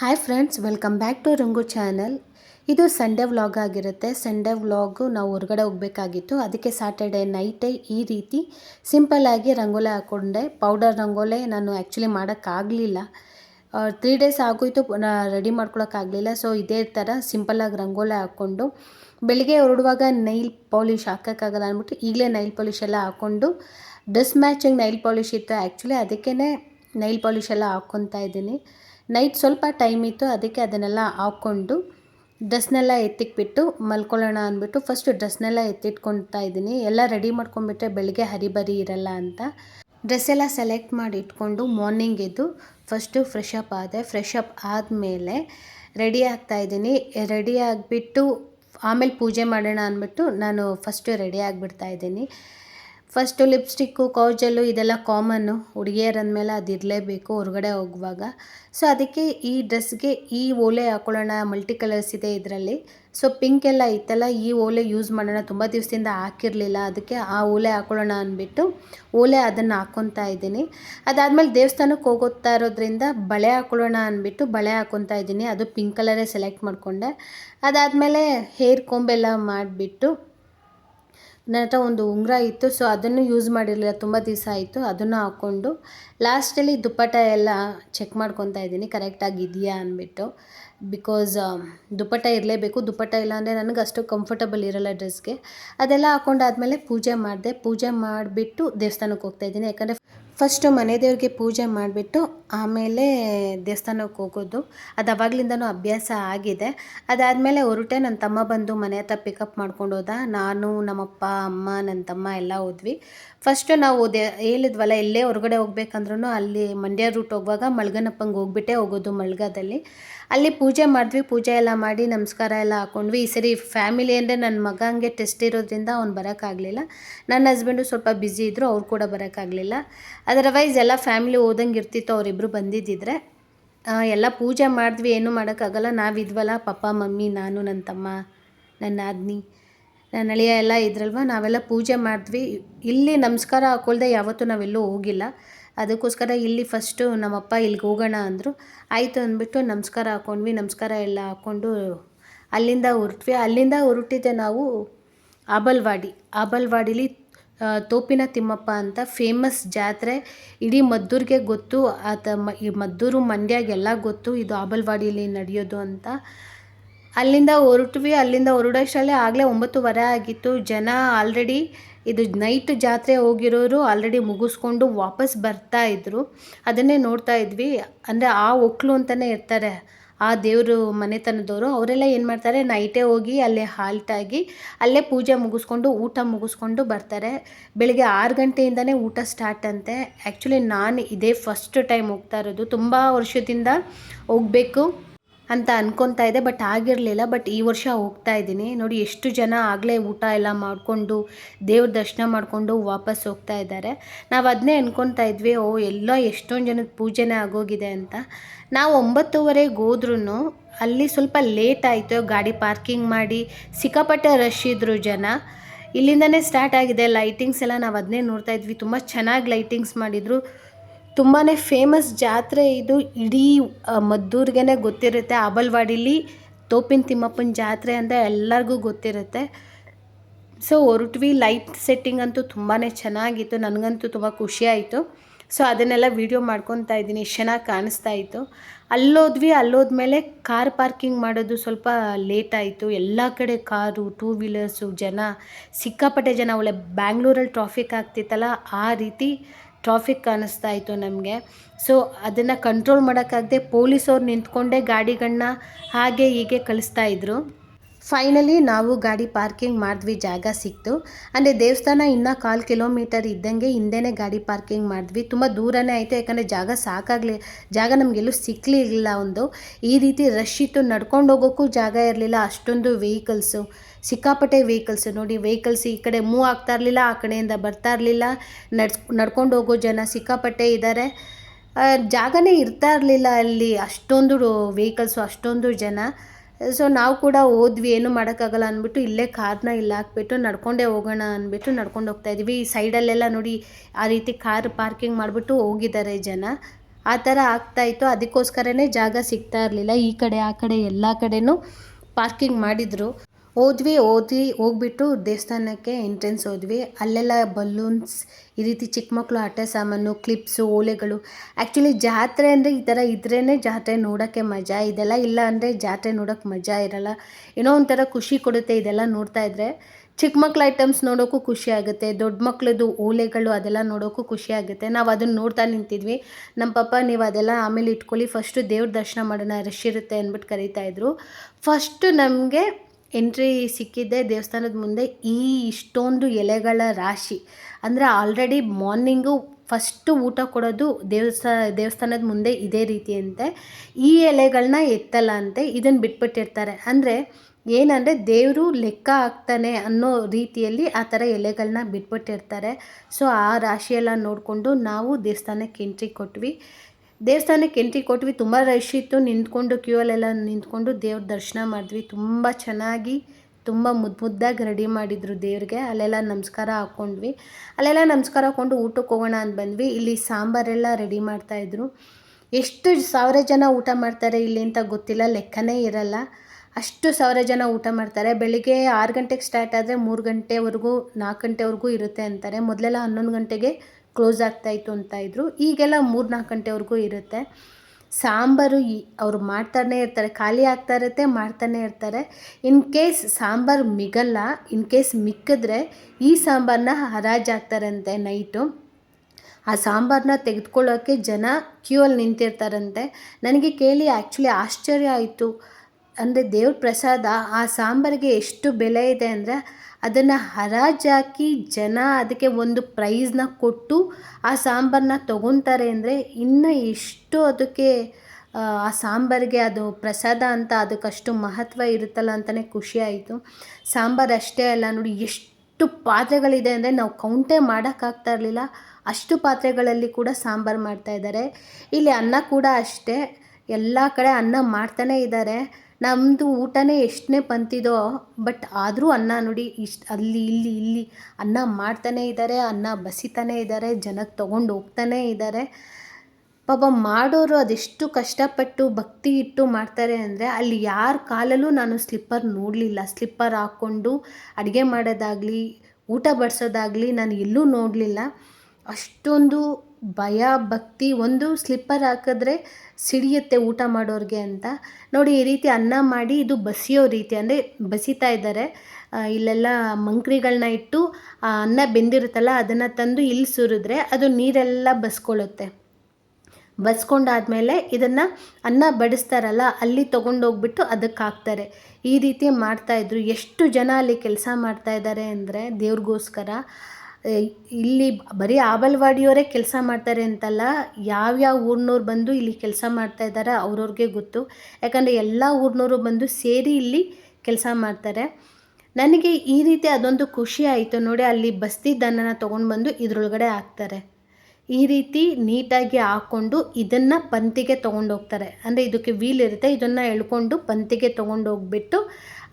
Hi friends welcome back to Rangu channel ಇದು Sunday vlog ಆಗಿರುತ್ತೆ. Sunday vlog ನಾವು ಹೊರಗಡೆ ಹೋಗಬೇಕಾಗಿತ್ತು. ಅದಕ್ಕೆ ಸ್ಯಾಟರ್ಡೆ ನೈಟೇ ಈ ರೀತಿ ಸಿಂಪಲ್ಲಾಗಿ ರಂಗೋಲೆ ಹಾಕ್ಕೊಂಡೆ ಪೌಡರ್ ರಂಗೋಲೆ ನಾನು ಆ್ಯಕ್ಚುಲಿ ಮಾಡೋಕ್ಕಾಗಲಿಲ್ಲ. ತ್ರೀ ಡೇಸ್ ಆಗೋಯ್ತು ರೆಡಿ ಮಾಡ್ಕೊಳಕ್ಕಾಗಲಿಲ್ಲ. ಸೊ ಇದೇ ಥರ ಸಿಂಪಲ್ಲಾಗಿ ರಂಗೋಲೆ ಹಾಕ್ಕೊಂಡು ಬೆಳಿಗ್ಗೆ ಹೊರಡುವಾಗ ನೈಲ್ ಪಾಲಿಷ್ ಹಾಕೋಕ್ಕಾಗಲ್ಲ ಅಂದ್ಬಿಟ್ಟು ಈಗಲೇ ನೈಲ್ ಪಾಲಿಷ್ ಎಲ್ಲ ಹಾಕ್ಕೊಂಡು ಡ್ರೆಸ್ ಮ್ಯಾಚಿಂಗ್ ನೈಲ್ ಪಾಲಿಷ್ ಇತ್ತು ಆ್ಯಕ್ಚುಲಿ ಅದಕ್ಕೇ ನೈಲ್ ಪಾಲಿಷ್ ಎಲ್ಲ ಹಾಕ್ಕೊತಾ ಇದ್ದೀನಿ. ನೈಟ್ ಸ್ವಲ್ಪ ಟೈಮ್ ಇತ್ತು, ಅದಕ್ಕೆ ಅದನ್ನೆಲ್ಲ ಹಾಕ್ಕೊಂಡು ಡ್ರೆಸ್ನೆಲ್ಲ ಎತ್ತಿಕ್ಬಿಟ್ಟು ಮಲ್ಕೊಳ್ಳೋಣ ಅಂದ್ಬಿಟ್ಟು ಫಸ್ಟು ಡ್ರೆಸ್ನೆಲ್ಲ ಎತ್ತಿಟ್ಕೊಳ್ತಾ ಇದ್ದೀನಿ. ಎಲ್ಲ ರೆಡಿ ಮಾಡ್ಕೊಂಡ್ಬಿಟ್ರೆ ಬೆಳಗ್ಗೆ ಹರಿಬರಿ ಇರಲ್ಲ ಅಂತ. ಡ್ರೆಸ್ ಎಲ್ಲ ಸೆಲೆಕ್ಟ್ ಮಾಡಿ ಇಟ್ಕೊಂಡು ಮಾರ್ನಿಂಗ್ ಎದ್ದು ಫಸ್ಟು ಫ್ರೆಶ್ ಅಪ್ ಆದೆ. ಫ್ರೆಶ್ ಅಪ್ ಆದಮೇಲೆ ರೆಡಿ ಆಗ್ತಾ ಇದ್ದೀನಿ. ರೆಡಿ ಆಗಿಬಿಟ್ಟು ಆಮೇಲೆ ಪೂಜೆ ಮಾಡೋಣ ಅಂದ್ಬಿಟ್ಟು ನಾನು ಫಸ್ಟು ರೆಡಿ ಆಗಿಬಿಡ್ತಾ ಇದ್ದೀನಿ. ಫಸ್ಟು ಲಿಪ್ಸ್ಟಿಕ್ಕು ಕೌಜಲ್ಲು ಇದೆಲ್ಲ ಕಾಮನ್ನು ಹುಡುಗಿಯರಂದಮೇಲೆ ಅದು ಇರಲೇಬೇಕು ಹೊರಗಡೆ ಹೋಗುವಾಗ. ಸೊ ಅದಕ್ಕೆ ಈ ಡ್ರೆಸ್ಗೆ ಈ ಓಲೆ ಹಾಕೊಳ್ಳೋಣ ಮಲ್ಟಿ ಕಲರ್ಸ್ ಇದೆ ಇದರಲ್ಲಿ. ಸೊ ಪಿಂಕ್ ಎಲ್ಲ ಇತ್ತಲ್ಲ ಈ ಓಲೆ ಯೂಸ್ ಮಾಡೋಣ. ತುಂಬ ದಿವಸದಿಂದ ಹಾಕಿರಲಿಲ್ಲ, ಅದಕ್ಕೆ ಆ ಓಲೆ ಹಾಕೊಳ್ಳೋಣ ಅಂದ್ಬಿಟ್ಟು ಓಲೆ ಅದನ್ನು ಹಾಕ್ಕೊತಾ ಇದ್ದೀನಿ. ಅದಾದಮೇಲೆ ದೇವಸ್ಥಾನಕ್ಕೆ ಹೋಗುತ್ತಾ ಇರೋದ್ರಿಂದ ಬಳೆ ಹಾಕೊಳ್ಳೋಣ ಅಂದ್ಬಿಟ್ಟು ಬಳೆ ಹಾಕ್ಕೊತಾ ಇದ್ದೀನಿ. ಅದು ಪಿಂಕ್ ಕಲರೇ ಸೆಲೆಕ್ಟ್ ಮಾಡಿಕೊಂಡೆ. ಅದಾದಮೇಲೆ ಹೇರ್ ಕೊಂಬೆಲ್ಲ ಮಾಡಿಬಿಟ್ಟು ನನ್ನ ಹತ್ರ ಒಂದು ಉಂಗುರ ಇತ್ತು ಸೊ ಅದನ್ನು ಯೂಸ್ ಮಾಡಿರಲಿಲ್ಲ, ತುಂಬ ದಿವಸ ಆಯಿತು, ಅದನ್ನು ಹಾಕ್ಕೊಂಡು ಲಾಸ್ಟಲ್ಲಿ ದುಪ್ಪಟ್ಟ ಎಲ್ಲ ಚೆಕ್ ಮಾಡ್ಕೊತಾ ಇದ್ದೀನಿ ಕರೆಕ್ಟಾಗಿ ಇದೆಯಾ ಅಂದ್ಬಿಟ್ಟು. ಬಿಕಾಸ್ ದುಪ್ಪಟ್ಟ ಇರಲೇಬೇಕು, ದುಪ್ಪಟ್ಟ ಇಲ್ಲಾಂದರೆ ನನಗೆ ಅಷ್ಟು ಕಂಫರ್ಟಬಲ್ ಇರಲ್ಲ ಡ್ರೆಸ್ಗೆ ಅದೆಲ್ಲ ಹಾಕ್ಕೊಂಡಾದ್ಮೇಲೆ ಪೂಜೆ ಮಾಡಿದೆ, ಪೂಜೆ ಮಾಡಿಬಿಟ್ಟು ದೇವಸ್ಥಾನಕ್ಕೆ ಹೋಗ್ತಾಯಿದ್ದೀನಿ ಯಾಕಂದರೆ ಫಸ್ಟು ಮನೆ ದೇವ್ರಿಗೆ ಪೂಜೆ ಮಾಡಿಬಿಟ್ಟು ಆಮೇಲೆ ದೇವಸ್ಥಾನಕ್ಕೆ ಹೋಗೋದು. ಅದು ಅವಾಗ್ಲಿಂದನೂ ಅಭ್ಯಾಸ ಆಗಿದೆ. ಅದಾದಮೇಲೆ ಹೊರಟೆ ನನ್ನ ತಮ್ಮ ಬಂದು ಮನೆ ಹತ್ರ ಪಿಕಪ್ ಮಾಡ್ಕೊಂಡು ಹೋದ. ನಾನು, ನಮ್ಮಪ್ಪ, ಅಮ್ಮ, ನನ್ನ ತಮ್ಮ ಎಲ್ಲ ಹೋದ್ವಿ. ಫಸ್ಟು ನಾವು ದೇ, ಹೇಳಿದ್ವಲ್ಲ, ಎಲ್ಲೇ ಹೊರಗಡೆ ಹೋಗ್ಬೇಕಂದ್ರೂ ಅಲ್ಲಿ ಮಂಡ್ಯ ರೂಟ್ ಹೋಗುವಾಗ ಮಳ್ಗನಪ್ಪಂಗೆ ಹೋಗ್ಬಿಟ್ಟೇ ಹೋಗೋದು ಮಳ್ಗದಲ್ಲಿ. ಅಲ್ಲಿ ಪೂಜೆ ಮಾಡಿದ್ವಿ, ಪೂಜೆ ಎಲ್ಲ ಮಾಡಿ ನಮಸ್ಕಾರ ಎಲ್ಲ ಹಾಕೊಂಡ್ವಿ. ಈ ಸರಿ ಫ್ಯಾಮಿಲಿ ಅಂದರೆ ನನ್ನ ಮಗಂಗೆ ಟೆಸ್ಟ್ ಇರೋದ್ರಿಂದ ಅವ್ನು ಬರೋಕ್ಕಾಗಲಿಲ್ಲ ನನ್ನ ಹಸ್ಬೆಂಡು ಸ್ವಲ್ಪ ಬ್ಯುಸಿ ಇದ್ದರು ಅವ್ರು ಕೂಡ ಬರೋಕ್ಕಾಗಲಿಲ್ಲ ಅದರ್ವೈಸ್ ಎಲ್ಲ ಫ್ಯಾಮಿಲಿ ಓದಂಗೆ ಇರ್ತಿತ್ತು ಅವರಿಬ್ಬರು ಬಂದಿದ್ದಿದ್ರೆ. ಎಲ್ಲ ಪೂಜೆ ಮಾಡಿದ್ವಿ, ಏನೂ ಮಾಡೋಕ್ಕಾಗಲ್ಲ ನಾವಿದ್ವಲ್ಲ ಪಪ್ಪ, ಮಮ್ಮಿ, ನಾನು ನನ್ನ ತಮ್ಮ, ನನ್ನ ಆದ್ನಿ ನನ್ನ ಅಳಿಯ ಎಲ್ಲ ಇದ್ರಲ್ವ? ನಾವೆಲ್ಲ ಪೂಜೆ ಮಾಡಿದ್ವಿ. ಇಲ್ಲಿ ನಮಸ್ಕಾರ ಹಾಕೊಳ್ದೆ ಯಾವತ್ತೂ ನಾವೆಲ್ಲೂ ಹೋಗಿಲ್ಲ. ಅದಕ್ಕೋಸ್ಕರ ಇಲ್ಲಿ ಫಸ್ಟು ನಮ್ಮಪ್ಪ ಇಲ್ಲಿಗೆ ಹೋಗೋಣ ಅಂದರು. ಆಯಿತು ಅಂದ್ಬಿಟ್ಟು ನಮಸ್ಕಾರ ಹಾಕ್ಕೊಂಡ್ವಿ ನಮಸ್ಕಾರ ಎಲ್ಲ ಹಾಕ್ಕೊಂಡು ಅಲ್ಲಿಂದ ಹೊರಟ್ವಿ. ಅಲ್ಲಿಂದ ಹೊರಟಿದ್ದೆ ನಾವು ಆಬಲ್ವಾಡಿ. ಆಬಲ್ವಾಡಿಲಿ ತೋಪಿನ ತಿಮ್ಮಪ್ಪ ಅಂತ ಫೇಮಸ್ ಜಾತ್ರೆ. ಇಡೀ ಮದ್ದೂರಿಗೆ ಗೊತ್ತು. ಆತ ಮ, ಈ ಮದ್ದೂರು ಮಂಡ್ಯಾಗೆಲ್ಲ ಗೊತ್ತು. ಇದು ಆಬಲ್ವಾಡಿಲಿ ನಡೆಯೋದು ಅಂತ. ಅಲ್ಲಿಂದ ಹೊರಟ್ವಿ. ಅಲ್ಲಿಂದ ಹೊರಡೋಷ್ಟರಲ್ಲೇ ಆಗಲೇ ಒಂಬತ್ತುವರೆ ಆಗಿತ್ತು. ಜನ ಆಲ್ರೆಡಿ ಇದು ನೈಟ್ ಜಾತ್ರೆ ಹೋಗಿರೋರು ಆಲ್ರೆಡಿ ಮುಗಿಸ್ಕೊಂಡು ವಾಪಸ್ ಬರ್ತಾ ಇದ್ದರು ಅದನ್ನೇ ನೋಡ್ತಾ ಇದ್ವಿ. ಅಂದರೆ ಆ ಒಕ್ಕಲು ಅಂತಲೇ ಇರ್ತಾರೆ. ಆ ದೇವರು ಮನೆತನದವರು, ಅವರೆಲ್ಲ ಏನು ಮಾಡ್ತಾರೆ? ನೈಟೇ ಹೋಗಿ ಅಲ್ಲೇ ಹಾಲ್ಟಾಗಿ ಅಲ್ಲೇ ಪೂಜೆ ಮುಗಿಸ್ಕೊಂಡು, ಊಟ ಮುಗಿಸ್ಕೊಂಡು ಬರ್ತಾರೆ. ಬೆಳಿಗ್ಗೆ ಆರು ಗಂಟೆಯಿಂದನೇ ಊಟ ಸ್ಟಾರ್ಟ್ ಅಂತೆ. ಆ್ಯಕ್ಚುಲಿ ನಾನು ಇದೇ ಫಸ್ಟ್ ಟೈಮ್ ಹೋಗ್ತಾ ಇರೋದು. ತುಂಬ ವರ್ಷದಿಂದ ಹೋಗಬೇಕು. ಅಂತ ಅನ್ಕೊತಾ ಇದೆ, ಬಟ್ ಆಗಿರಲಿಲ್ಲ. ಬಟ್ ಈ ವರ್ಷ ಹೋಗ್ತಾ ಇದ್ದೀನಿ. ನೋಡಿ, ಎಷ್ಟು ಜನ ಆಗಲೇ ಊಟ ಎಲ್ಲ ಮಾಡಿಕೊಂಡು, ದೇವ್ರ ದರ್ಶನ ಮಾಡಿಕೊಂಡು ವಾಪಸ್ ಹೋಗ್ತಾ ಇದ್ದಾರೆ. ನಾವು ಅದನ್ನೇ ಅನ್ಕೊತಾ ಇದ್ವಿ, ಓ, ಎಲ್ಲ ಎಷ್ಟೊಂದು ಜನದ ಪೂಜೆನೇ ಆಗೋಗಿದೆ ಅಂತ. ನಾವು ಒಂಬತ್ತುವರೆಗೆ ಹೋದ್ರೂ ಅಲ್ಲಿ ಸ್ವಲ್ಪ ಲೇಟ್ ಆಯಿತು. ಗಾಡಿ ಪಾರ್ಕಿಂಗ್ ಮಾಡಿ, ಸಿಕ್ಕಾಪಟ್ಟೆ ರಶ್ ಇದ್ದರು ಜನ. ಇಲ್ಲಿಂದನೇ ಸ್ಟಾರ್ಟ್ ಆಗಿದೆ. ಲೈಟಿಂಗ್ಸ್ ಎಲ್ಲ ನಾವು ಅದನ್ನೇ ನೋಡ್ತಾ ಇದ್ವಿ. ತುಂಬ ಚೆನ್ನಾಗಿ ಲೈಟಿಂಗ್ಸ್ ಮಾಡಿದರು. ತುಂಬಾ ಫೇಮಸ್ ಜಾತ್ರೆ ಇದು. ಇಡೀ ಮದ್ದೂರಿಗೇ ಗೊತ್ತಿರುತ್ತೆ. ಆಬಲ್ವಾಡಿಲಿ ತೋಪಿನ ತಿಮ್ಮಪ್ಪನ ಜಾತ್ರೆ ಅಂದರೆ ಎಲ್ಲರಿಗೂ ಗೊತ್ತಿರುತ್ತೆ. ಸೊ ಹೊರಟ್ವಿ ಲೈಟ್ ಸೆಟ್ಟಿಂಗ್ ಅಂತೂ ತುಂಬಾ ಚೆನ್ನಾಗಿತ್ತು. ನನಗಂತೂ ತುಂಬ ಖುಷಿ ಆಯಿತು. ಸೊ ಅದನ್ನೆಲ್ಲ ವೀಡಿಯೋ ಮಾಡ್ಕೊತಾ ಇದ್ದೀನಿ. ಎಷ್ಟು ಚೆನ್ನಾಗಿ ಕಾಣಿಸ್ತಾ ಇತ್ತು. ಅಲ್ಲೋದ್ವಿ, ಅಲ್ಲೋದ್ಮೇಲೆ ಕಾರ್ ಪಾರ್ಕಿಂಗ್ ಮಾಡೋದು ಸ್ವಲ್ಪ ಲೇಟ್ ಆಯಿತು. ಎಲ್ಲ ಕಡೆ ಕಾರು ಟೂ ವೀಲರ್ಸು ಜನ, ಸಿಕ್ಕಾಪಟ್ಟೆ ಜನ ಒಳ್ಳೆ ಬ್ಯಾಂಗ್ಳೂರಲ್ಲಿ ಟ್ರಾಫಿಕ್ ಆಗ್ತಿತ್ತಲ್ಲ, ಆ ರೀತಿ ಟ್ರಾಫಿಕ್ ಕಾಣಿಸ್ತಾ ಇತ್ತು ನಮಗೆ. ಸೊ ಅದನ್ನು ಕಂಟ್ರೋಲ್ ಮಾಡೋಕ್ಕಾಗದೆ ಪೊಲೀಸವ್ರು ನಿಂತ್ಕೊಂಡೇ ಗಾಡಿಗಳನ್ನ ಹಾಗೆ ಹೀಗೆ ಕಳಿಸ್ತಾ ಇದ್ರು. ಫೈನಲಿ ನಾವು ಗಾಡಿ ಪಾರ್ಕಿಂಗ್ ಮಾಡಿದ್ವಿ, ಜಾಗ ಸಿಕ್ತು. ಅಂದರೆ ದೇವಸ್ಥಾನ ಇನ್ನೂ ಕಾಲು ಕಿಲೋಮೀಟರ್ ಇದ್ದಂಗೆ ಹಿಂದೆನೇ ಗಾಡಿ ಪಾರ್ಕಿಂಗ್ ಮಾಡಿದ್ವಿ. ತುಂಬ ದೂರನೇ ಆಯಿತು, ಯಾಕಂದರೆ ಜಾಗ ಸಾಕಾಗಲಿ, ಜಾಗ ನಮಗೆಲ್ಲೂ ಸಿಕ್ಕಲಿಲ್ಲ ಒಂದು. ಈ ರೀತಿ ರಶ್ ಇತ್ತು, ನಡ್ಕೊಂಡು ಹೋಗೋಕ್ಕೂ ಜಾಗ ಇರಲಿಲ್ಲ, ಅಷ್ಟೊಂದು ವೆಹಿಕಲ್ಸು ಸಿಕ್ಕಾಪಟ್ಟೆ ವೆಹಿಕಲ್ಸ್ ನೋಡಿ ವೆಹಿಕಲ್ಸ್ ಈ ಕಡೆ ಮೂವ್ ಆಗ್ತಾ ಇರಲಿಲ್ಲ, ಆ ಕಡೆಯಿಂದ ಬರ್ತಾ ಇರಲಿಲ್ಲ. ನಡ್ಸ್, ನಡ್ಕೊಂಡು ಹೋಗೋ ಜನ ಸಿಕ್ಕಾಪಟ್ಟೆ ಇದ್ದಾರೆ ಜಾಗನೇ ಇರ್ತಾ ಇರಲಿಲ್ಲ ಅಲ್ಲಿ. ಅಷ್ಟೊಂದು ವೆಹಿಕಲ್ಸು ಅಷ್ಟೊಂದು ಜನ. ಸೊ ನಾವು ಕೂಡ ಹೋದ್ವಿ. ಏನು ಮಾಡೋಕ್ಕಾಗಲ್ಲ ಅಂದ್ಬಿಟ್ಟು ಇಲ್ಲೇ ಕಾರ್ನ ಇಲ್ಲ ಹಾಕ್ಬಿಟ್ಟು ನಡ್ಕೊಂಡೇ ಹೋಗೋಣ ಅಂದ್ಬಿಟ್ಟು ನಡ್ಕೊಂಡು ಹೋಗ್ತಾ ಇದ್ವಿ ಈ ಸೈಡಲ್ಲೆಲ್ಲ ನೋಡಿ, ಆ ರೀತಿ ಕಾರ್ ಪಾರ್ಕಿಂಗ್ ಮಾಡಿಬಿಟ್ಟು ಹೋಗಿದ್ದಾರೆ ಜನ. ಆ ಥರ ಆಗ್ತಾಯಿತ್ತು ಅದಕ್ಕೋಸ್ಕರನೇ ಜಾಗ ಸಿಗ್ತಾ ಇರಲಿಲ್ಲ. ಈ ಕಡೆ, ಆ ಕಡೆ, ಎಲ್ಲ ಕಡೆಯೂ ಪಾರ್ಕಿಂಗ್ ಮಾಡಿದರು. ಹೋದ್ವಿ ಓದಿ ಹೋಗ್ಬಿಟ್ಟು ದೇವಸ್ಥಾನಕ್ಕೆ ಎಂಟ್ರೆನ್ಸ್ ಹೋದ್ವಿ. ಅಲ್ಲೆಲ್ಲ ಬಲೂನ್ಸ್ ಈ ರೀತಿ ಚಿಕ್ಕ ಮಕ್ಕಳು ಆಟ ಸಾಮಾನು ಕ್ಲಿಪ್ಸು ಓಲೆಗಳು. ಆ್ಯಕ್ಚುಲಿ ಜಾತ್ರೆ ಅಂದರೆ ಈ ಥರ ಇದ್ರೇ ಜಾತ್ರೆ ನೋಡೋಕ್ಕೆ ಮಜಾ. ಇದೆಲ್ಲ ಇಲ್ಲ ಅಂದರೆ ಜಾತ್ರೆ ನೋಡೋಕ್ಕೆ ಮಜಾ ಇರಲ್ಲ. ಏನೋ ಒಂಥರ ಖುಷಿ ಕೊಡುತ್ತೆ ಇದೆಲ್ಲ ನೋಡ್ತಾ ಇದ್ರೆ. ಚಿಕ್ಕ ಮಕ್ಳು ಐಟಮ್ಸ್ ನೋಡೋಕ್ಕೂ ಖುಷಿ ಆಗುತ್ತೆ. ದೊಡ್ಡ ಮಕ್ಕಳದು ಓಲೆಗಳು ಅದೆಲ್ಲ ನೋಡೋಕ್ಕೂ ಖುಷಿ ಆಗುತ್ತೆ. ನಾವು ಅದನ್ನು ನೋಡ್ತಾ ನಿಂತಿದ್ವಿ. ನಮ್ಮ ಪಪ್ಪ, ನೀವು ಅದೆಲ್ಲ ಆಮೇಲೆ ಇಟ್ಕೊಳ್ಳಿ. ಫಸ್ಟು ದೇವ್ರ ದರ್ಶನ ಮಾಡೋಣ ರಶ್ ಇರುತ್ತೆ ಅಂದ್ಬಿಟ್ಟು ಕರೀತಾ ಇದ್ರು. ಫಸ್ಟು ನಮಗೆ ಎಂಟ್ರಿ ಸಿಕ್ಕಿದ್ದೆ ದೇವಸ್ಥಾನದ ಮುಂದೆ ಈ ಇಷ್ಟೊಂದು ಎಲೆಗಳ ರಾಶಿ. ಅಂದರೆ ಆಲ್ರೆಡಿ ಮಾರ್ನಿಂಗು ಫಸ್ಟು ಊಟ ಕೊಡೋದು ದೇವಸ್ಥಾನ ದೇವಸ್ಥಾನದ ಮುಂದೆ ಇದೇ ರೀತಿಯಂತೆ ಈ ಎಲೆಗಳನ್ನ ಎತ್ತಲ್ಲ ಅಂತೆ ಇದನ್ನು ಬಿಟ್ಬಿಟ್ಟಿರ್ತಾರೆ. ಅಂದರೆ ಏನಂದರೆ ದೇವರು ಲೆಕ್ಕ ಆಗ್ತಾನೆ ಅನ್ನೋ ರೀತಿಯಲ್ಲಿ ಆ ಥರ ಎಲೆಗಳನ್ನ ಬಿಟ್ಬಿಟ್ಟಿರ್ತಾರೆ. ಸೊ ಆ ರಾಶಿಯೆಲ್ಲ ನೋಡಿಕೊಂಡು ನಾವು ದೇವಸ್ಥಾನಕ್ಕೆ ಎಂಟ್ರಿ ಕೊಟ್ವಿ. ದೇವಸ್ಥಾನಕ್ಕೆ ಎಂಟ್ರಿ ಕೊಟ್ವಿ. ತುಂಬ ರಶ್ ಇತ್ತು. ನಿಂತ್ಕೊಂಡು ಕ್ಯೂ ಅಲ್ಲೆಲ್ಲ ನಿಂತ್ಕೊಂಡು ದೇವ್ರ ದರ್ಶನ ಮಾಡಿದ್ವಿ. ತುಂಬ ಚೆನ್ನಾಗಿ, ತುಂಬ ಮುದ್ದು ಮುದ್ದಾಗಿ ರೆಡಿ ಮಾಡಿದರು ದೇವ್ರಿಗೆ. ಅಲ್ಲೆಲ್ಲ ನಮಸ್ಕಾರ ಹಾಕ್ಕೊಂಡ್ವಿ ಅಲ್ಲೆಲ್ಲ ನಮಸ್ಕಾರ ಹಾಕ್ಕೊಂಡು ಊಟಕ್ಕೆ ಹೋಗೋಣ ಅಂತ ಬಂದ್ವಿ. ಇಲ್ಲಿ ಸಾಂಬಾರೆಲ್ಲ ರೆಡಿ ಮಾಡ್ತಾಯಿದ್ರು ಎಷ್ಟು ಸಾವಿರ ಜನ ಊಟ ಮಾಡ್ತಾರೆ ಇಲ್ಲಿ ಅಂತ ಗೊತ್ತಿಲ್ಲ. ಲೆಕ್ಕನೇ ಇರಲ್ಲ. ಅಷ್ಟು ಸಾವಿರ ಜನ ಊಟ ಮಾಡ್ತಾರೆ. ಬೆಳಿಗ್ಗೆ ಆರು ಗಂಟೆಗೆ ಸ್ಟಾರ್ಟ್ ಆದರೆ ಮೂರು ಗಂಟೆವರೆಗೂ, ನಾಲ್ಕು ಗಂಟೆವರೆಗೂ ಇರುತ್ತೆ ಅಂತಾರೆ. ಮೊದಲೆಲ್ಲ ಹನ್ನೊಂದು ಗಂಟೆಗೆ ಕ್ಲೋಸ್ ಆಗ್ತಾಯಿತ್ತು ಅಂತ ಇದ್ದರು ಈಗೆಲ್ಲ ಮೂರು ನಾಲ್ಕು ಗಂಟೆವರೆಗೂ ಇರುತ್ತೆ. ಸಾಂಬಾರು ಈ ಅವ್ರು ಮಾಡ್ತಾನೆ ಇರ್ತಾರೆ, ಖಾಲಿ ಆಗ್ತಾ ಇರುತ್ತೆ, ಮಾಡ್ತಾನೆ ಇರ್ತಾರೆ. ಇನ್ ಕೇಸ್ ಸಾಂಬಾರು ಮಿಗಲ್ಲ ಇನ್ ಕೇಸ್ ಮಿಕ್ಕಿದ್ರೆ ಈ ಸಾಂಬಾರನ್ನ ಹರಾಜು ಆಗ್ತಾರಂತೆ ನೈಟು. ಆ ಸಾಂಬಾರನ್ನ ತೆಗೆದುಕೊಳ್ಳೋಕ್ಕೆ ಜನ ಕ್ಯೂ ಅಲ್ಲಿ ನಿಂತಿರ್ತಾರಂತೆ. ನನಗೆ ಕೇಳಿ ಆ್ಯಕ್ಚುಲಿ ಆಶ್ಚರ್ಯ ಆಯಿತು. ಅಂದರೆ ದೇವ್ರ ಪ್ರಸಾದ, ಆ ಸಾಂಬಾರಿಗೆ ಎಷ್ಟು ಬೆಲೆ ಇದೆ ಅಂದರೆ ಅದನ್ನು ಹರಾಜಾಕಿ ಜನ ಅದಕ್ಕೆ ಒಂದು ಪ್ರೈಸ್ನ ಕೊಟ್ಟು ಆ ಸಾಂಬಾರನ್ನ ತೊಗೊತಾರೆ ಅಂದರೆ ಇನ್ನು ಎಷ್ಟು ಅದಕ್ಕೆ, ಆ ಸಾಂಬಾರಿಗೆ ಅದು ಪ್ರಸಾದ ಅಂತ ಅದಕ್ಕಷ್ಟು ಮಹತ್ವ ಇರುತ್ತಲ್ಲ ಅಂತಲೇ ಖುಷಿ ಆಯಿತು. ಸಾಂಬಾರು ಅಷ್ಟೇ ಅಲ್ಲ, ನೋಡಿ ಎಷ್ಟು ಪಾತ್ರೆಗಳಿದೆ ಅಂದರೆ ನಾವು ಕೌಂಟೇ ಮಾಡೋಕ್ಕಾಗ್ತಾ ಇರಲಿಲ್ಲ. ಅಷ್ಟು ಪಾತ್ರೆಗಳಲ್ಲಿ ಕೂಡ ಸಾಂಬಾರು ಮಾಡ್ತಾಯಿದ್ದಾರೆ ಇಲ್ಲಿ ಅನ್ನ ಕೂಡ ಅಷ್ಟೇ. ಎಲ್ಲ ಕಡೆ ಅನ್ನ ಮಾಡ್ತಾನೇ ಇದ್ದಾರೆ. ನಮ್ಮದು ಊಟನೇ ಎಷ್ಟನೇ ಪಂತಿದೋ ಬಟ್ ಆದರೂ ಅನ್ನ ನೋಡಿ ಇಷ್ಟು ಅಲ್ಲಿ, ಇಲ್ಲಿ ಇಲ್ಲಿ ಅನ್ನ ಮಾಡ್ತಾನೇ ಇದ್ದಾರೆ ಅನ್ನ ಬಸಿತಾನೆ ಇದ್ದಾರೆ ಜನಕ್ಕೆ ತೊಗೊಂಡು ಹೋಗ್ತಾನೇ ಇದ್ದಾರೆ ಪಾಪ ಮಾಡೋರು ಅದೆಷ್ಟು ಕಷ್ಟಪಟ್ಟು ಭಕ್ತಿ ಇಟ್ಟು ಮಾಡ್ತಾರೆ ಅಂದರೆ ಅಲ್ಲಿ ಯಾರ ಕಾಲಲ್ಲೂ ನಾನು ಸ್ಲಿಪ್ಪರ್ ನೋಡಲಿಲ್ಲ. ಸ್ಲಿಪ್ಪರ್ ಹಾಕ್ಕೊಂಡು ಅಡುಗೆ ಮಾಡೋದಾಗಲಿ, ಊಟ ಬಡಿಸೋದಾಗಲಿ ನಾನು ಎಲ್ಲೂ ನೋಡಲಿಲ್ಲ. ಅಷ್ಟೊಂದು ಭಯ, ಭಕ್ತಿ ಒಂದು ಸ್ಲಿಪ್ಪರ್ ಹಾಕಿದ್ರೆ ಸಿಡಿಯುತ್ತೆ ಊಟ ಮಾಡೋರಿಗೆ ಅಂತ. ನೋಡಿ, ಈ ರೀತಿ ಅನ್ನ ಮಾಡಿ ಇದು ಬಸಿಯೋ ರೀತಿ, ಅಂದರೆ ಬಸಿತಾ ಇದ್ದಾರೆ. ಇಲ್ಲೆಲ್ಲ ಮಂಕ್ರಿಗಳನ್ನ ಇಟ್ಟು ಆ ಅನ್ನ ಬೆಂದಿರುತ್ತಲ್ಲ, ಅದನ್ನು ತಂದು ಇಲ್ಲಿ ಸುರಿದ್ರೆ ಅದು ನೀರೆಲ್ಲ ಬಸ್ಕೊಳ್ಳುತ್ತೆ. ಬಸ್ಕೊಂಡಾದಮೇಲೆ ಇದನ್ನು ಅನ್ನ ಬಡಿಸ್ತಾರಲ್ಲ, ಅಲ್ಲಿ ತೊಗೊಂಡೋಗ್ಬಿಟ್ಟು ಅದಕ್ಕೆ ಹಾಕ್ತಾರೆ. ಈ ರೀತಿ ಮಾಡ್ತಾಯಿದ್ರು ಎಷ್ಟು ಜನ ಅಲ್ಲಿ ಕೆಲಸ ಮಾಡ್ತಾಯಿದ್ದಾರೆ ಅಂದರೆ ದೇವ್ರಿಗೋಸ್ಕರ. ಇಲ್ಲಿ ಬರೀ ಆಬಲ್ವಾಡಿಯವರೇ ಕೆಲಸ ಮಾಡ್ತಾರೆ ಅಂತಲ್ಲ ಯಾವ್ಯಾವ ಊರಿನವ್ರು ಬಂದು ಇಲ್ಲಿ ಕೆಲಸ ಮಾಡ್ತಾ ಇದ್ದಾರೆ ಅವ್ರವ್ರಿಗೆ ಗೊತ್ತು. ಯಾಕಂದರೆ ಎಲ್ಲ ಊರಿನವರು ಬಂದು ಸೇರಿ ಇಲ್ಲಿ ಕೆಲಸ ಮಾಡ್ತಾರೆ. ನನಗೆ ಈ ರೀತಿ ಅದೊಂದು ಖುಷಿ ಆಯಿತು ನೋಡಿ, ಅಲ್ಲಿ ಬಸ್ತಿ ದನ್ನನ ತೊಗೊಂಡು ಬಂದು ಇದರೊಳಗಡೆ ಹಾಕ್ತಾರೆ. ಈ ರೀತಿ ನೀಟಾಗಿ ಹಾಕ್ಕೊಂಡು ಇದನ್ನು ಪಂತಿಗೆ ತೊಗೊಂಡೋಗ್ತಾರೆ ಅಂದರೆ ಇದಕ್ಕೆ ವೀಲ್ ಇರುತ್ತೆ, ಇದನ್ನು ಎಳ್ಕೊಂಡು ಪಂತಿಗೆ ತೊಗೊಂಡೋಗ್ಬಿಟ್ಟು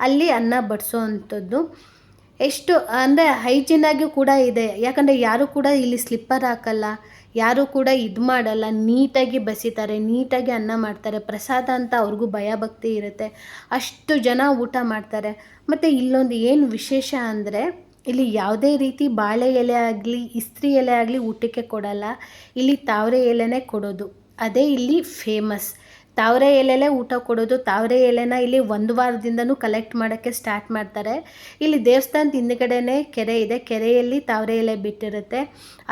ಅಲ್ಲಿ ಅನ್ನ ಬಡಿಸೋ ಅಂಥದ್ದು. ಎಷ್ಟು, ಅಂದರೆ ಹೈಜಿನಾಗಿ ಕೂಡ ಇದೆ. ಯಾಕಂದರೆ ಯಾರೂ ಕೂಡ ಇಲ್ಲಿ ಸ್ಲಿಪ್ಪರ್ ಹಾಕಲ್ಲ, ಯಾರೂ ಕೂಡ ಇದು ಮಾಡಲ್ಲ. ನೀಟಾಗಿ ಬಸಿತಾರೆ, ನೀಟಾಗಿ ಅನ್ನ ಮಾಡ್ತಾರೆ. ಪ್ರಸಾದ ಅಂತ ಅವ್ರಿಗೂ ಭಯಭಕ್ತಿ ಇರುತ್ತೆ. ಅಷ್ಟು ಜನ ಊಟ ಮಾಡ್ತಾರೆ. ಮತ್ತು ಇಲ್ಲೊಂದು ಏನು ವಿಶೇಷ ಅಂದರೆ, ಇಲ್ಲಿ ಯಾವುದೇ ರೀತಿ ಬಾಳೆ ಎಲೆ ಆಗಲಿ, ಇಸ್ತ್ರಿ ಎಲೆ ಆಗಲಿ ಊಟಕ್ಕೆ ಕೊಡಲ್ಲ. ಇಲ್ಲಿ ತಾವರೆ ಎಲೆನೇ ಕೊಡೋದು. ಅದೇ ಇಲ್ಲಿ ಫೇಮಸ್ ತಾವರೆ ಎಲೆಲೇ ಊಟ ಕೊಡೋದು, ತಾವರೆ ಎಲೆನ ಇಲ್ಲಿ ಒಂದು ವಾರದಿಂದನೂ ಕಲೆಕ್ಟ್ ಮಾಡೋಕ್ಕೆ ಸ್ಟಾರ್ಟ್ ಮಾಡ್ತಾರೆ. ಇಲ್ಲಿ ದೇವಸ್ಥಾನದ ಹಿಂದ್ಗಡೆನೇ ಕೆರೆ ಇದೆ, ಕೆರೆಯಲ್ಲಿ ತಾವರೆ ಎಲೆ ಬಿಟ್ಟಿರುತ್ತೆ.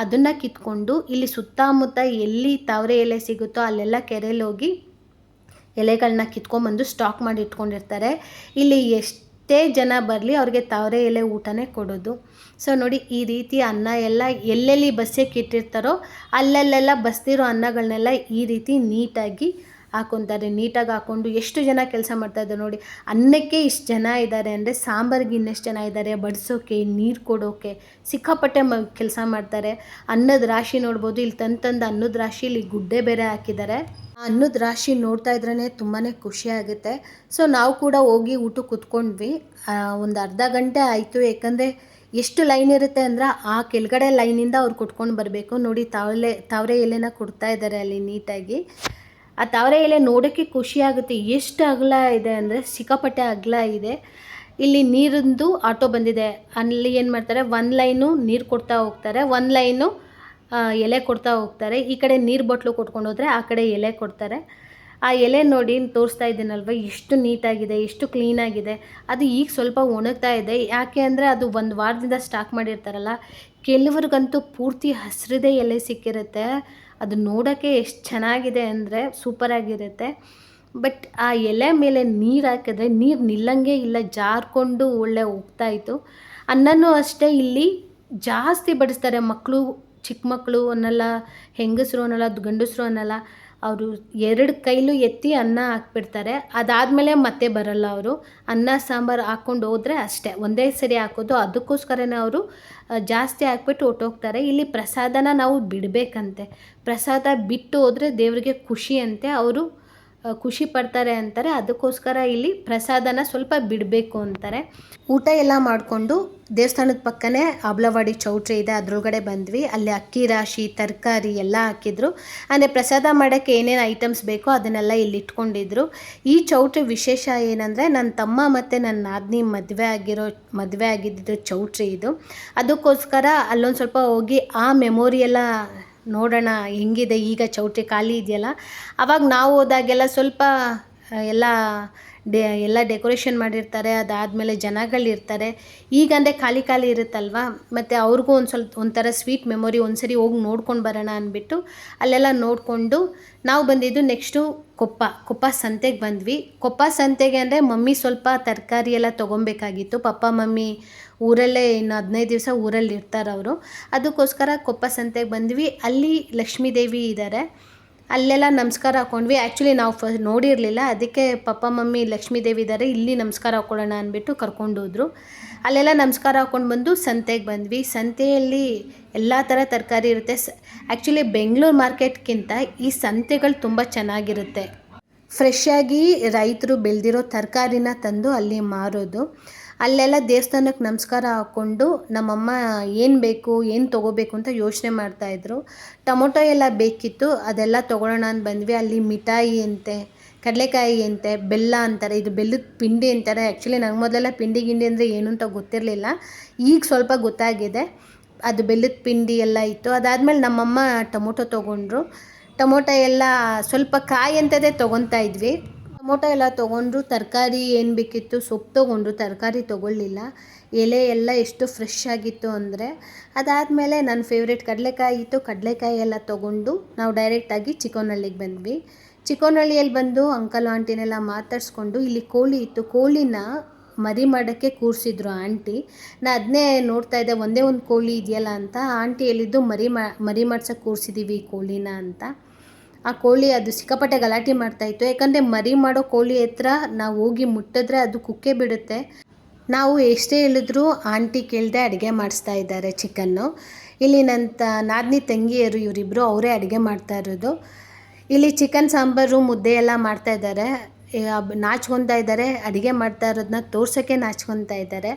ಅದನ್ನು ಕಿತ್ಕೊಂಡು ಇಲ್ಲಿ ಸುತ್ತಮುತ್ತ ಎಲ್ಲಿ ತಾವರೆ ಎಲೆ ಸಿಗುತ್ತೋ ಅಲ್ಲೆಲ್ಲ ಕೆರೆಯಲ್ಲಿ ಹೋಗಿ ಎಲೆಗಳನ್ನ ಕಿತ್ಕೊಂಡ್ಬಂದು ಸ್ಟಾಕ್ ಮಾಡಿ ಇಟ್ಕೊಂಡಿರ್ತಾರೆ. ಇಲ್ಲಿ ಎಷ್ಟೇ ಜನ ಬರಲಿ ಅವ್ರಿಗೆ ತಾವರೆ ಎಲೆ ಊಟನೇ ಕೊಡೋದು. ಸೊ ನೋಡಿ ಈ ರೀತಿ ಅನ್ನ ಎಲ್ಲ ಎಲ್ಲೆಲ್ಲಿ ಬಸ್ಸಕ್ಕೆ ಇಟ್ಟಿರ್ತಾರೋ ಅಲ್ಲಲ್ಲೆಲ್ಲ ಬಸ್ತಿರೋ ಅನ್ನಗಳನ್ನೆಲ್ಲ ಈ ರೀತಿ ನೀಟಾಗಿ ಹಾಕೊತಾರೆ ನೀಟಾಗಿ ಹಾಕ್ಕೊಂಡು ಎಷ್ಟು ಜನ ಕೆಲಸ ಮಾಡ್ತಾಯಿದ್ದಾರೆ ನೋಡಿ, ಅನ್ನಕ್ಕೆ ಇಷ್ಟು ಜನ ಇದ್ದಾರೆ ಅಂದರೆ ಸಾಂಬಾರಿಗೆ ಇನ್ನೆಷ್ಟು ಜನ ಇದ್ದಾರೆ, ಬಡಿಸೋಕೆ, ನೀರು ಕೊಡೋಕೆ, ಸಿಕ್ಕಾಪಟ್ಟೆ ಮ, ಕೆಲಸ ಮಾಡ್ತಾರೆ. ಅನ್ನದ ರಾಶಿ ನೋಡ್ಬೋದು, ಇಲ್ಲಿ ತಂದು ತಂದು ಅನ್ನದ ರಾಶಿ ಇಲ್ಲಿ ಗುಡ್ಡೆ ಬೇರೆ ಹಾಕಿದ್ದಾರೆ. ಅನ್ನದ ರಾಶಿ ನೋಡ್ತಾ ಇದ್ರೇ ತುಂಬಾ ಖುಷಿ ಆಗುತ್ತೆ. ಸೊ ನಾವು ಕೂಡ ಹೋಗಿ ಊಟ ಕೂತ್ಕೊಂಡ್ವಿ. ಒಂದು ಅರ್ಧ ಗಂಟೆ ಆಯಿತು. ಯಾಕಂದರೆ ಎಷ್ಟು ಲೈನ್ ಇರುತ್ತೆ ಅಂದ್ರೆ ಆ ಕೆಳಗಡೆ ಲೈನಿಂದ ಅವ್ರು ಕೊಟ್ಕೊಂಡು ಬರಬೇಕು. ನೋಡಿ, ತಾವಲೆ, ತಾವರೆ ಎಲೆನ ಕೊಡ್ತಾ ಇದ್ದಾರೆ ಅಲ್ಲಿ ನೀಟಾಗಿ. ಆ ತಾವರೆ ಎಲೆ ನೋಡೋಕ್ಕೆ ಖುಷಿಯಾಗುತ್ತೆ ಎಷ್ಟು ಅಗಲ ಇದೆ ಅಂದರೆ ಸಿಕ್ಕಾಪಟ್ಟೆ ಅಗಲ ಇದೆ. ಇಲ್ಲಿ ನೀರಿಂದು ಆಟೋ ಬಂದಿದೆ. ಅಲ್ಲಿ ಏನು ಮಾಡ್ತಾರೆ? ಒಂದು ಲೈನು ನೀರು ಕೊಡ್ತಾ ಹೋಗ್ತಾರೆ. ಒನ್ ಲೈನು ಎಲೆ ಕೊಡ್ತಾ ಹೋಗ್ತಾರೆ. ಈ ಕಡೆ ನೀರು ಬಾಟ್ಲು ಕೊಟ್ಕೊಂಡು ಹೋದರೆ ಆ ಕಡೆ ಎಲೆ ಕೊಡ್ತಾರೆ. ಆ ಎಲೆ ನೋಡಿ ತೋರಿಸ್ತಾ ಇದ್ದೀನಲ್ವ? ಎಷ್ಟು ನೀಟಾಗಿದೆ, ಎಷ್ಟು ಕ್ಲೀನಾಗಿದೆ ಅದು ಈಗ ಸ್ವಲ್ಪ ಒಣಗ್ತಾ ಇದೆ. ಯಾಕೆ ಅಂದರೆ ಅದು ಒಂದು ವಾರದಿಂದ ಸ್ಟಾಕ್ ಮಾಡಿರ್ತಾರಲ್ಲ. ಕೆಲವ್ರಿಗಂತೂ ಪೂರ್ತಿ ಹಸಿರದೇ ಎಲೆ ಸಿಕ್ಕಿರುತ್ತೆ. ಅದು ನೋಡೋಕ್ಕೆ ಎಷ್ಟು ಚೆನ್ನಾಗಿದೆ ಅಂದರೆ ಸೂಪರಾಗಿರುತ್ತೆ. ಬಟ್ ಆ ಎಲೆ ಮೇಲೆ ನೀರು ಹಾಕಿದ್ರೆ ನೀರು ನಿಲ್ಲಂಗೆ ಇಲ್ಲ, ಜಾರ್ಕೊಂಡು ಒಳ್ಳೆ ಹೋಗ್ತಾಯಿತ್ತು ಅನ್ನನೂ ಅಷ್ಟೇ ಇಲ್ಲಿ ಜಾಸ್ತಿ ಬಡಿಸ್ತಾರೆ ಮಕ್ಕಳು ಚಿಕ್ಕ ಮಕ್ಕಳು ಅನ್ನಲ್ಲ, ಹೆಂಗಸರು ಅನ್ನಲ್ಲ, ಗಂಡಸರು ಅನ್ನಲ್ಲ. ಅವರು ಎರಡು ಕೈಲೂ ಎತ್ತಿ ಅನ್ನ ಹಾಕ್ಬಿಡ್ತಾರೆ. ಅದಾದಮೇಲೆ ಮತ್ತೆ ಬರಲ್ಲ ಅವರು. ಅನ್ನ, ಸಾಂಬಾರು ಹಾಕ್ಕೊಂಡು ಹೋದರೆ ಅಷ್ಟೇ. ಒಂದೇ ಸರಿ ಹಾಕೋದು, ಅದಕ್ಕೋಸ್ಕರನೇ ಅವರು ಜಾಸ್ತಿ ಹಾಕ್ಬಿಟ್ಟು ಹೊರ್ಟೋಗ್ತಾರೆ ಇಲ್ಲಿ ಪ್ರಸಾದನ ನಾವು ಬಿಡಬೇಕಂತೆ. ಪ್ರಸಾದ ಬಿಟ್ಟು ಹೋದರೆ ದೇವರಿಗೆ ಖುಷಿ ಅಂತೆ. ಅವರು ಖುಷಿ ಪಡ್ತಾರೆ ಅಂತಾರೆ. ಅದಕ್ಕೋಸ್ಕರ ಇಲ್ಲಿ ಪ್ರಸಾದನ ಸ್ವಲ್ಪ ಬಿಡಬೇಕು ಅಂತಾರೆ. ಊಟ ಎಲ್ಲ ಮಾಡಿಕೊಂಡು ದೇವಸ್ಥಾನದ ಪಕ್ಕನೇ ಅಬ್ಲವಾಡಿ ಚೌಟ್ರಿ ಇದೆ. ಅದ್ರೊಳಗಡೆ ಬಂದ್ವಿ. ಅಲ್ಲಿ ಅಕ್ಕಿ ರಾಶಿ, ತರಕಾರಿ ಎಲ್ಲ ಹಾಕಿದ್ರು. ಅಂದರೆ ಪ್ರಸಾದ ಮಾಡೋಕ್ಕೆ ಏನೇನು ಐಟಮ್ಸ್ ಬೇಕೋ ಅದನ್ನೆಲ್ಲ ಇಲ್ಲಿ ಇಟ್ಕೊಂಡಿದ್ರು. ಈ ಚೌಟ್ರಿ ವಿಶೇಷ ಏನಂದರೆ ನನ್ನ ತಮ್ಮ ಮತ್ತು ನನ್ನ ನಾದಿನಿ ಮದುವೆ ಆಗಿರೋ, ಮದುವೆ ಆಗಿದ್ದಿದ್ದು ಚೌಟ್ರಿ ಇದು. ಅದಕ್ಕೋಸ್ಕರ ಅಲ್ಲೊಂದು ಸ್ವಲ್ಪ ಹೋಗಿ ಆ ಮೆಮೊರಿ ಎಲ್ಲ ನೋಡೋಣ ಹೆಂಗಿದೆ, ಈಗ ಚೌಟ್ರಿ ಖಾಲಿ ಇದೆಯಲ್ಲ? ಅವಾಗ ನಾವು ಹೋದಾಗೆಲ್ಲ ಸ್ವಲ್ಪ ಎಲ್ಲ ಡೆ, ಎಲ್ಲ ಡೆಕೋರೇಷನ್ ಮಾಡಿರ್ತಾರೆ, ಅದಾದಮೇಲೆ ಜನಗಳಿರ್ತಾರೆ ಈಗಂದರೆ ಖಾಲಿ ಖಾಲಿ ಇರುತ್ತಲ್ವ? ಮತ್ತು ಅವ್ರಿಗೂ ಒಂದು ಸ್ವಲ್ಪ, ಒಂಥರ ಸ್ವೀಟ್ ಮೆಮೊರಿ ಒಂದ್ಸರಿ ಹೋಗಿ ನೋಡ್ಕೊಂಡು ಬರೋಣ ಅಂದ್ಬಿಟ್ಟು ಅಲ್ಲೆಲ್ಲ ನೋಡಿಕೊಂಡು ನಾವು ಬಂದಿದ್ದು ನೆಕ್ಸ್ಟು ಕೊಪ್ಪ. ಕೊಪ್ಪ ಸಂತೆಗೆ ಬಂದ್ವಿ. ಕೊಪ್ಪ ಸಂತೆಗೆ ಅಂದರೆ ಮಮ್ಮಿ ಸ್ವಲ್ಪ ತರಕಾರಿ ಎಲ್ಲ ತೊಗೊಬೇಕಾಗಿತ್ತು ಪಪ್ಪ, ಮಮ್ಮಿ ಊರಲ್ಲೇ ಇನ್ನು ಹದಿನೈದು ದಿವಸ ಊರಲ್ಲಿ ಇರ್ತಾರೆ ಅವರು. ಅದಕ್ಕೋಸ್ಕರ ಕೊಪ್ಪ ಸಂತೆಗೆ ಬಂದ್ವಿ. ಅಲ್ಲಿ ಲಕ್ಷ್ಮೀ ದೇವಿ ಇದ್ದಾರೆ ಅಲ್ಲೆಲ್ಲ ನಮಸ್ಕಾರ ಹಾಕೊಂಡ್ವಿ. ಆ್ಯಕ್ಚುಲಿ ನಾವು ಫಸ್ಟ್ ನೋಡಿರಲಿಲ್ಲ. ಅದಕ್ಕೆ ಪಪ್ಪ, ಮಮ್ಮಿ ಲಕ್ಷ್ಮೀ ದೇವಿ ಇದ್ದಾರೆ ಇಲ್ಲಿ ನಮಸ್ಕಾರ ಹಾಕೊಳ್ಳೋಣ ಅಂದ್ಬಿಟ್ಟು ಕರ್ಕೊಂಡೋದ್ರು ಅಲ್ಲೆಲ್ಲ ನಮಸ್ಕಾರ ಹಾಕೊಂಡು ಬಂದು ಸಂತೆಗೆ ಬಂದ್ವಿ. ಸಂತೆಯಲ್ಲಿ ಎಲ್ಲ ಥರ ತರಕಾರಿ ಇರುತ್ತೆ. ಸ ಆ್ಯಕ್ಚುಲಿ ಬೆಂಗಳೂರು ಮಾರ್ಕೆಟ್ಗಿಂತ ಈ ಸಂತೆಗಳು ತುಂಬ ಚೆನ್ನಾಗಿರುತ್ತೆ. ಫ್ರೆಶ್ ರೈತರು ಬೆಳೆದಿರೋ ತರಕಾರಿನ ತಂದು ಅಲ್ಲಿ ಮಾರೋದು. ಅಲ್ಲೆಲ್ಲ ದೇವಸ್ಥಾನಕ್ಕೆ ನಮಸ್ಕಾರ ಹಾಕ್ಕೊಂಡು ನಮ್ಮಮ್ಮ ಏನು ಬೇಕು, ಏನು ತೊಗೋಬೇಕು ಅಂತ ಯೋಚನೆ ಮಾಡ್ತಾಯಿದ್ರು ಟೊಮೊಟೊ ಎಲ್ಲ ಬೇಕಿತ್ತು, ಅದೆಲ್ಲ ತೊಗೊಳ್ಳೋಣ ಅಂತ ಬಂದ್ವಿ. ಅಲ್ಲಿ ಮಿಠಾಯಿ ಅಂತೆ, ಕಡಲೆಕಾಯಿ ಅಂತೆ, ಬೆಲ್ಲ ಅಂತಾರೆ. ಇದು ಬೆಲ್ಲದ ಪಿಂಡಿ ಅಂತಾರೆ. ಆ್ಯಕ್ಚುಲಿ ನಂಗೆ ಮೊದಲೆಲ್ಲ ಪಿಂಡಿ ಗಿಂಡಿ ಅಂದರೆ ಏನು ಅಂತ ಗೊತ್ತಿರಲಿಲ್ಲ. ಈಗ ಸ್ವಲ್ಪ ಗೊತ್ತಾಗಿದೆ. ಅದು ಬೆಲ್ಲದ ಪಿಂಡಿ ಎಲ್ಲ ಇತ್ತು. ಅದಾದಮೇಲೆ ನಮ್ಮಮ್ಮ ಟೊಮೊಟೊ ತೊಗೊಂಡ್ರು. ಟೊಮೊಟೊ ಎಲ್ಲ ಸ್ವಲ್ಪ ಕಾಯಿ ಅಂತದೇ ತೊಗೊತಾ ಇದ್ವಿ. ಟೊಮೊಟೊ ಎಲ್ಲ ತೊಗೊಂಡ್ರು, ತರಕಾರಿ ಏನು ಬೇಕಿತ್ತು ಸೊಪ್ಪು ತೊಗೊಂಡ್ರು, ತರಕಾರಿ ತೊಗೊಳ್ಳಿಲ್ಲ. ಎಲೆ ಎಲ್ಲ ಎಷ್ಟು ಫ್ರೆಶ್ ಆಗಿತ್ತು ಅಂದರೆ, ಅದಾದಮೇಲೆ ನನ್ನ ಫೇವ್ರೇಟ್ ಕಡಲೆಕಾಯಿ ಇತ್ತು. ಕಡಲೆಕಾಯಿ ಎಲ್ಲ ತೊಗೊಂಡು ನಾವು ಡೈರೆಕ್ಟಾಗಿ ಚಿಕ್ಕೋನಹಳ್ಳಿಗೆ ಬಂದ್ವಿ. ಚಿಕ್ಕೋನಹಳ್ಳಿಯಲ್ಲಿ ಬಂದು ಅಂಕಲ್ ಆಂಟಿನೆಲ್ಲ ಮಾತಾಡಿಸ್ಕೊಂಡು ಇಲ್ಲಿ ಕೋಳಿ ಇತ್ತು. ಕೋಳಿನ ಮರಿ ಮಾಡೋಕ್ಕೆ ಕೂರಿಸಿದ್ರು ಆಂಟಿ ನಾ ಅದನ್ನೇ ನೋಡ್ತಾ ಇದ್ದೆ, ಒಂದೇ ಒಂದು ಕೋಳಿ ಇದೆಯಲ್ಲ ಅಂತ. ಆಂಟಿ ಹೇಳಿದ್ದು ಮರಿ ಮಾ, ಮರಿ ಮಾಡ್ಸೋಕ್ಕೆ ಕೂರಿಸಿದ್ದೀವಿ ಕೋಳಿನ ಅಂತ. ಆ ಕೋಳಿ ಅದು ಸಿಕ್ಕಾಪಟ್ಟೆ ಗಲಾಟೆ ಮಾಡ್ತಾಯಿತ್ತು ಯಾಕಂದರೆ ಮರಿ ಮಾಡೋ ಕೋಳಿ ಹತ್ರ ನಾವು ಹೋಗಿ ಮುಟ್ಟಿದ್ರೆ ಅದು ಕುಕ್ಕೆ ಬಿಡುತ್ತೆ. ನಾವು ಎಷ್ಟೇ ಹೇಳಿದ್ರು ಆಂಟಿ ಕೇಳದೆ ಅಡುಗೆ ಮಾಡಿಸ್ತಾ ಇದ್ದಾರೆ ಚಿಕನ್ನು ಇಲ್ಲಿ ನನ್ನ ತ ನಾದಿನಿ ತಂಗಿಯರು ಇವರಿಬ್ಬರು ಅವರೇ ಅಡುಗೆ ಮಾಡ್ತಾ ಇರೋದು. ಇಲ್ಲಿ ಚಿಕನ್, ಸಾಂಬಾರು, ಮುದ್ದೆ ಎಲ್ಲ ಮಾಡ್ತಾ ಇದ್ದಾರೆ. ನಾಚ್ಕೊತಾ ಇದ್ದಾರೆ. ಅಡುಗೆ ಮಾಡ್ತಾ ಇರೋದನ್ನ ತೋರ್ಸೋಕ್ಕೆ ನಾಚ್ಕೊತಾ ಇದ್ದಾರೆ.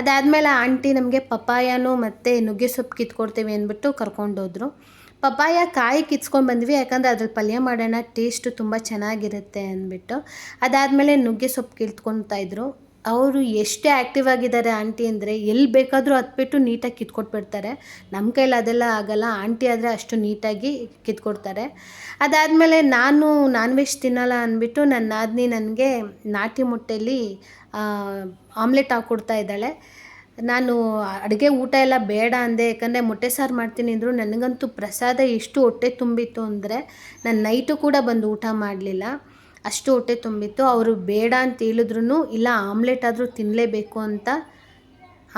ಅದಾದಮೇಲೆ ಆಂಟಿ ನಮಗೆ ಪಪಾಯನೂ ಮತ್ತು ನುಗ್ಗೆ ಸೊಪ್ಪು ಕಿತ್ಕೊಡ್ತೀವಿ ಅಂದ್ಬಿಟ್ಟು ಕರ್ಕೊಂಡೋದ್ರು. ಪಪಾಯ ಕಾಯಿ ಕಿತ್ಸ್ಕೊಂಡು ಬಂದ್ವಿ, ಯಾಕಂದರೆ ಅದ್ರಲ್ಲಿ ಪಲ್ಯ ಮಾಡೋಣ ಟೇಸ್ಟು ತುಂಬ ಚೆನ್ನಾಗಿರುತ್ತೆ ಅಂದ್ಬಿಟ್ಟು. ಅದಾದಮೇಲೆ ನುಗ್ಗೆ ಸೊಪ್ಪು ಕಿತ್ಕೊಳ್ತಾ ಇದ್ರು. ಅವರು ಎಷ್ಟೇ ಆ್ಯಕ್ಟಿವ್ ಆಗಿದ್ದಾರೆ ಆಂಟಿ ಅಂದರೆ ಎಲ್ಲಿ ಬೇಕಾದರೂ ಹತ್ಬಿಟ್ಟು ನೀಟಾಗಿ ಕಿತ್ಕೊಟ್ಬಿಡ್ತಾರೆ. ನಮ್ಮ ಕೈಲಿ ಅದೆಲ್ಲ ಆಗಲ್ಲ, ಆಂಟಿ ಆದರೆ ಅಷ್ಟು ನೀಟಾಗಿ ಕಿತ್ಕೊಡ್ತಾರೆ. ಅದಾದಮೇಲೆ ನಾನು ನಾನ್ ವೆಜ್ ತಿನ್ನಲ್ಲ ಅಂದ್ಬಿಟ್ಟು ನನ್ನ ನಾದಿನಿ ನನಗೆ ನಾಟಿ ಮುಟ್ಟೆಯಲ್ಲಿ ಆಮ್ಲೆಟ್ ಹಾಕ್ಕೊಡ್ತಾ ಇದ್ದಾಳೆ. ನಾನು ಅಡುಗೆ ಊಟ ಎಲ್ಲ ಬೇಡ ಅಂದೆ, ಯಾಕಂದರೆ ಮೊಟ್ಟೆ ಸಾರು ಮಾಡ್ತೀನಿ ಅಂದರು ನನಗಂತೂ ಪ್ರಸಾದ ಎಷ್ಟು ಹೊಟ್ಟೆ ತುಂಬಿತ್ತು ಅಂದರೆ ನಾನು ನೈಟು ಕೂಡ ಬಂದು ಊಟ ಮಾಡಲಿಲ್ಲ. ಅಷ್ಟು ಹೊಟ್ಟೆ ತುಂಬಿತ್ತು. ಅವರು ಬೇಡ ಅಂತ ಹೇಳಿದ್ರು ಇಲ್ಲ, ಆಮ್ಲೆಟ್ ಆದರೂ ತಿನ್ನಲೇಬೇಕು ಅಂತ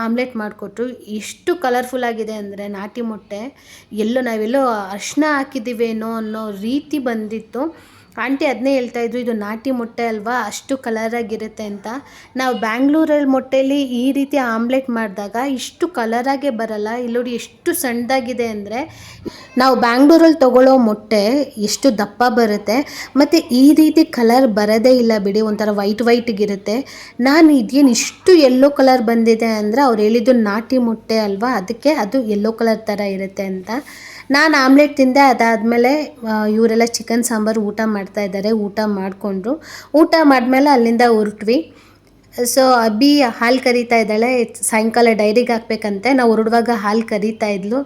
ಆಮ್ಲೆಟ್ ಮಾಡಿಕೊಟ್ರು. ಎಷ್ಟು ಕಲರ್ಫುಲ್ ಆಗಿದೆ ಅಂದರೆ ನಾಟಿ ಮೊಟ್ಟೆ. ಎಲ್ಲೋ ನಾವೆಲ್ಲೋ ಅರ್ಶಿನ ಹಾಕಿದ್ದೀವೇನೋ ಅನ್ನೋ ರೀತಿ ಬಂದಿತ್ತು. ಆಂಟಿ ಅದನ್ನೇ ಹೇಳ್ತಾ ಇದ್ರು, ಇದು ನಾಟಿ ಮೊಟ್ಟೆ ಅಲ್ವಾ? ಅಷ್ಟು ಕಲರಾಗಿರುತ್ತೆ ಅಂತ. ನಾವು ಬ್ಯಾಂಗ್ಳೂರಲ್ಲಿ ಮೊಟ್ಟೆಲಿ ಈ ರೀತಿ ಆಮ್ಲೆಟ್ ಮಾಡಿದಾಗ ಇಷ್ಟು ಕಲರಾಗೆ ಬರಲ್ಲ. ಇಲ್ಲಿ ನೋಡಿ ಎಷ್ಟು ಸಣ್ಣದಾಗಿದೆ ಅಂದರೆ ನಾವು ಬ್ಯಾಂಗ್ಳೂರಲ್ಲಿ ತಗೊಳ್ಳೋ ಮೊಟ್ಟೆ ಎಷ್ಟು ದಪ್ಪ ಬರುತ್ತೆ. ಮತ್ತು ಈ ರೀತಿ ಕಲರ್ ಬರೋದೇ ಇಲ್ಲ ಬಿಡಿ, ಒಂಥರ ವೈಟ್ ವೈಟಿಗಿರುತ್ತೆ. ನಾನು ಇದೇನು ಇಷ್ಟು ಯೆಲ್ಲೋ ಕಲರ್ ಬಂದಿದೆ ಅಂದರೆ ಅವ್ರು ಹೇಳಿದ್ದು ನಾಟಿ ಮೊಟ್ಟೆ ಅಲ್ವಾ? ಅದಕ್ಕೆ ಅದು ಯೆಲ್ಲೋ ಕಲರ್ ಥರ ಇರುತ್ತೆ ಅಂತ. ನಾನು ಆಮ್ಲೆಟ್ ತಿಂದೆ, ಅದಾದಮೇಲೆ ಇವರೆಲ್ಲ ಚಿಕನ್, ಸಾಂಬಾರು ಊಟ ಮಾಡ್ತಾ ಇದ್ದಾರೆ, ಊಟ ಮಾಡಿಕೊಂಡ್ರು. ಊಟ ಮಾಡಿದ್ಮೇಲೆ ಅಲ್ಲಿಂದ ಹೊರಟ್ವಿ. ಸೊ ಅಬ್ಬಿ ಹಾಲು ಕರಿತಾ ಇದ್ದಾಳೆ, ಸಾಯಂಕಾಲ ಡೈರಿಗೆ ಹಾಕ್ಬೇಕಂತೆ. ನಾವು ಹೊರಡುವಾಗ ಹಾಲು ಕರಿತಾ ಇದ್ಲು.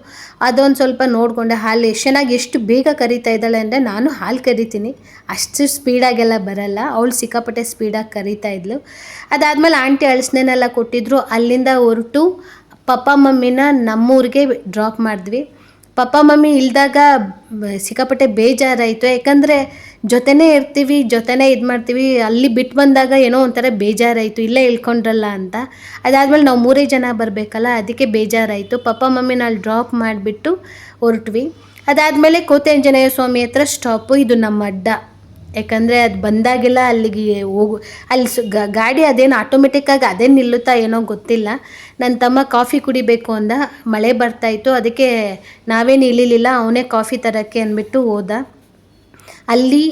ಅದೊಂದು ಸ್ವಲ್ಪ ನೋಡಿಕೊಂಡೆ, ಹಾಲು ಎಷ್ಟು ಚೆನ್ನಾಗಿ ಎಷ್ಟು ಬೇಗ ಕರಿತಾ ಇದ್ದಾಳೆ ಅಂದರೆ ನಾನು ಹಾಲು ಕರಿತೀನಿ. ಅಷ್ಟು ಸ್ಪೀಡಾಗೆಲ್ಲ ಬರಲ್ಲ. ಅವಳು ಸಿಕ್ಕಾಪಟ್ಟೆ ಸ್ಪೀಡಾಗಿ ಕರಿತಾ ಇದ್ಲು. ಅದಾದಮೇಲೆ ಆಂಟಿ ಅಳಸನೆನೆಲ್ಲ ಕೊಟ್ಟಿದ್ರು. ಅಲ್ಲಿಂದ ಹೊರಟು, ಪಪ್ಪ, ಮಮ್ಮಿನ ನಮ್ಮೂರಿಗೆ ಡ್ರಾಪ್ ಮಾಡಿದ್ವಿ. ಪಪ್ಪ ಮಮ್ಮಿ ಇಲ್ದಾಗ ಸಿಕ್ಕಾಪಟ್ಟೆ ಬೇಜಾರಾಯಿತು. ಯಾಕಂದರೆ ಜೊತೆನೇ ಇರ್ತೀವಿ, ಜೊತೆನೇ ಇದು ಮಾಡ್ತೀವಿ. ಅಲ್ಲಿ ಬಿಟ್ಟು ಬಂದಾಗ ಏನೋ ಒಂಥರ ಬೇಜಾರಾಯಿತು. ಇಲ್ಲೇ ಇಳ್ಕೊಂಡ್ರಲ್ಲ ಅಂತ. ಅದಾದಮೇಲೆ ನಾವು ಮೂರೇ ಜನ ಬರಬೇಕಲ್ಲ, ಅದಕ್ಕೆ ಬೇಜಾರಾಯಿತು. ಪಪ್ಪ ಮಮ್ಮಿನ ಅಲ್ಲಿ ಡ್ರಾಪ್ ಮಾಡಿಬಿಟ್ಟು ಹೊರಟ್ವಿ. ಅದಾದಮೇಲೆ ಕೋಟೆ ಆಂಜನೇಯ ಸ್ವಾಮಿ ಹತ್ರ ಸ್ಟಾಪು. ಇದು ನಮ್ಮ ಅಡ್ಡ ಯಾಕಂದರೆ ಅದು ಬಂದಾಗೆಲ್ಲ ಅಲ್ಲಿಗೆ ಹೋಗು, ಅಲ್ಲಿ ಸು ಗಾಡಿ ಅದೇನು ಆಟೋಮೆಟಿಕ್ಕಾಗಿ ಅದೇ ನಿಲ್ಲುತ್ತಾ ಏನೋ ಗೊತ್ತಿಲ್ಲ. ನನ್ನ ತಮ್ಮ ಕಾಫಿ ಕುಡಿಬೇಕು ಅಂದ, ಮಳೆ ಬರ್ತಾಯಿತ್ತು ಅದಕ್ಕೆ ನಾವೇನು ಇಳಿಲಿಲ್ಲ ಅವನೇ ಕಾಫಿ ತರೋಕ್ಕೆ ಅಂದ್ಬಿಟ್ಟು ಹೋದ. ಅಲ್ಲಿ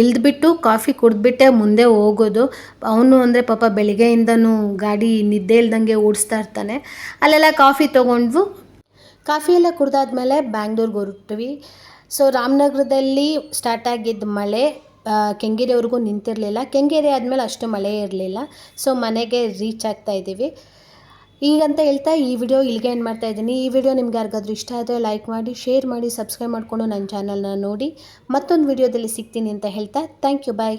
ಇಳಿದ್ಬಿಟ್ಟು ಕಾಫಿ ಕುಡಿದ್ಬಿಟ್ಟೆ, ಮುಂದೆ ಹೋಗೋದು. ಅವನು ಅಂದರೆ ಪಾಪ ಬೆಳಿಗ್ಗೆಯಿಂದನೂ ಗಾಡಿ ನಿದ್ದೆ ಇಲ್ದಂಗೆ ಓಡಿಸ್ತಾ ಇರ್ತಾನೆ. ಅಲ್ಲೆಲ್ಲ ಕಾಫಿ ತೊಗೊಂಡ್ವು. ಕಾಫಿ ಎಲ್ಲ ಕುಡ್ದಾದ್ಮೇಲೆ ಬ್ಯಾಂಗ್ಳೂರ್ಗೆ ಹೊರಟ್ವಿ. ಸೊ ರಾಮನಗರದಲ್ಲಿ ಸ್ಟಾರ್ಟ್ ಆಗಿದ್ದ ಮಳೆ ಕೆಂಗೇರಿವರೆಗೂ ನಿಂತಿರಲಿಲ್ಲ. ಕೆಂಗೇರಿ ಆದಮೇಲೆ ಅಷ್ಟು ಮಳೆ ಇರಲಿಲ್ಲ. ಸೊ ಮನೆಗೆ ರೀಚ್ ಆಗ್ತಾ ಇದ್ದೀವಿ. ಈಗಂತ ಹೇಳ್ತಾ ಈ ವಿಡಿಯೋ ಇಲ್ಲಿಗೆ ಏನು ಮಾಡ್ತಾ ಇದ್ದೀನಿ. ಈ ವಿಡಿಯೋ ನಿಮ್ಗೆ ಯಾರಿಗಾದ್ರೂ ಇಷ್ಟ ಆದರೆ ಲೈಕ್ ಮಾಡಿ ಶೇರ್ ಮಾಡಿ ಸಬ್ಸ್ಕ್ರೈಬ್ ಮಾಡಿಕೊಂಡು ನನ್ನ ಚಾನಲ್ನ ನೋಡಿ. ಮತ್ತೊಂದು ವಿಡಿಯೋದಲ್ಲಿ ಸಿಗ್ತೀನಿ ಅಂತ ಹೇಳ್ತಾ ಥ್ಯಾಂಕ್ ಯು ಬಾಯ್